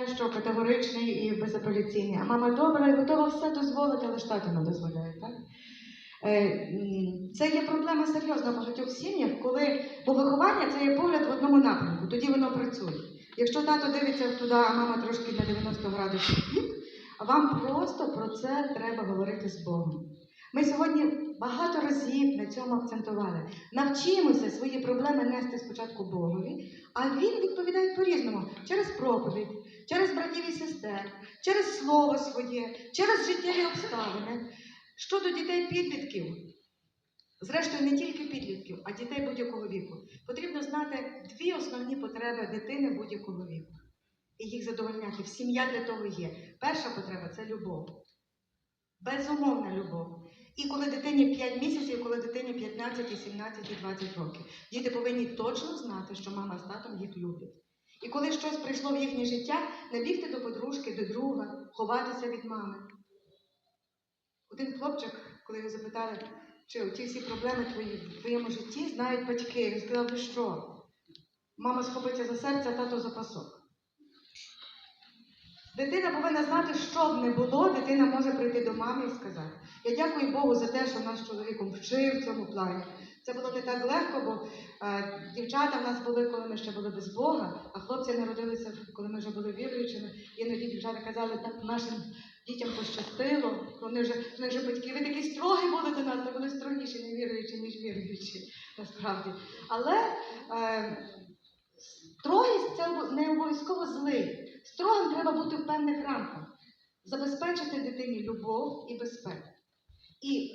вважає, що категоричний і безапеляційний, а мама добра і готова все дозволити, але ж тато не дозволяє, так? Е, Це є проблема серйозна в багатьох сім'ях, коли бо виховання це є погляд в одному напрямку, тоді воно працює. Якщо тато дивиться туди, а мама трошки на 90 градусів бік, вам просто про це треба говорити з Богом. Ми сьогодні багато разів на цьому акцентували. Навчимося свої проблеми нести спочатку Богові, а він відповідає по-різному через проповідь, через братів і сестер, через слово своє, через життєві обставини. Щодо дітей підлітків, зрештою не тільки підлітків, а дітей будь-якого віку, потрібно знати дві основні потреби дитини будь-якого віку. І їх задовольняти. Сім'я для того є. Перша потреба це любов. Безумовна любов. І коли дитині 5 місяців, і коли дитині 15, і 17, і 20 років. Діти повинні точно знати, що мама з татом їх люблять. І коли щось прийшло в їхнє життя, не бігти до подружки, до друга, ховатися від мами. Один хлопчик, коли його запитали, чи ті всі проблеми твої в твоєму житті знають батьки, він сказав, що? Мама схопиться за серце, а тато за пасок. Дитина повинна знати, що б не було, дитина може прийти до мами і сказати. Я дякую Богу за те, що наш чоловіком вчив в цьому плані. Це було не так легко, бо е, дівчата в нас були, коли ми ще були без Бога, а хлопці народилися, коли ми вже були віруючими. Іноді дівчата казали, так нашим дітям пощастило, вони вже, вони вже батьки, ви такі строгі були до нас, ми були строгіші, не віруючі, ніж віруючі, насправді. Але е, строгість це не обов'язково злий. Строгим треба бути в певних рамках, забезпечити дитині любов і безпеку. І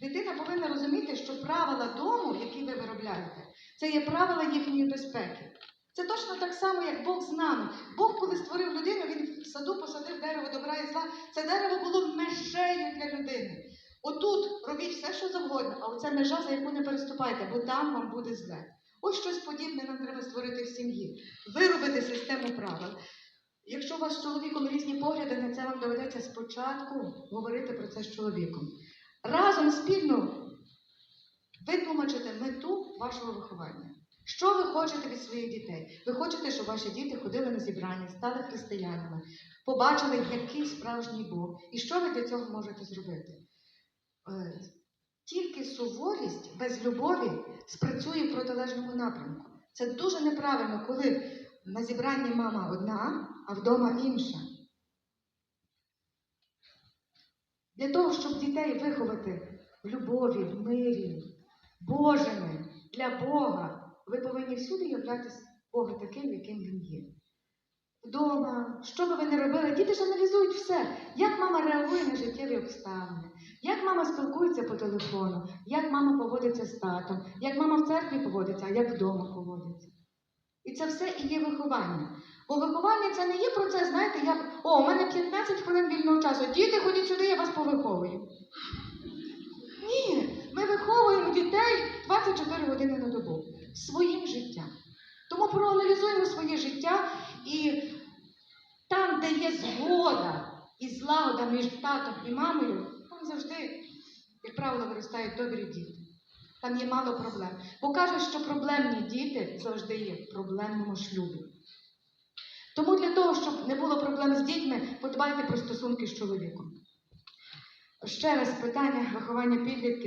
дитина повинна розуміти, що правила дому, які ви виробляєте, це є правила їхньої безпеки. Це точно так само, як Бог з нами. Бог, коли створив людину, він в саду посадив дерево добра і зла. Це дерево було межею для людини. Отут робіть все, що завгодно, а оце межа, за яку не переступайте, бо там вам буде зле. Ось щось подібне нам треба створити в сім'ї. Виробити систему правил. Якщо у вас з чоловіком різні погляди, на це вам доведеться спочатку говорити про це з чоловіком. Разом спільно витлумачити мету вашого виховання. Що ви хочете від своїх дітей? Ви хочете, щоб ваші діти ходили на зібрання, стали християнами, побачили, який справжній Бог, і що ви для цього можете зробити? Е, Тільки суворість без любові спрацює в протилежному напрямку. Це дуже неправильно, коли на зібранні мама одна, а вдома інша. Для того, щоб дітей виховати в любові, в мирі, Божими, для Бога, ви повинні всюди являтися Бога таким, яким Він є. Вдома, що би ви не робили, діти ж аналізують все, як мама реагує на життєві обставини, як мама спілкується по телефону, як мама поводиться з татом, як мама в церкві поводиться, а як вдома поводиться. І це все і є виховання. Бо виховання це не є процес, знаєте, як о, у мене 15 хвилин вільного часу. Діти, ходіть сюди, я вас повиховую. Ні, ми виховуємо дітей 24 години на добу своїм життям. Тому проаналізуємо своє життя і там, де є згода і злагода між татом і мамою, там завжди, як правило, виростають добрі діти. Там є мало проблем. Бо кажуть, що проблемні діти завжди є в проблемному шлюбі. Тому для того, щоб не було проблем з дітьми, подбайте про стосунки з чоловіком. Ще раз питання виховання підлітків.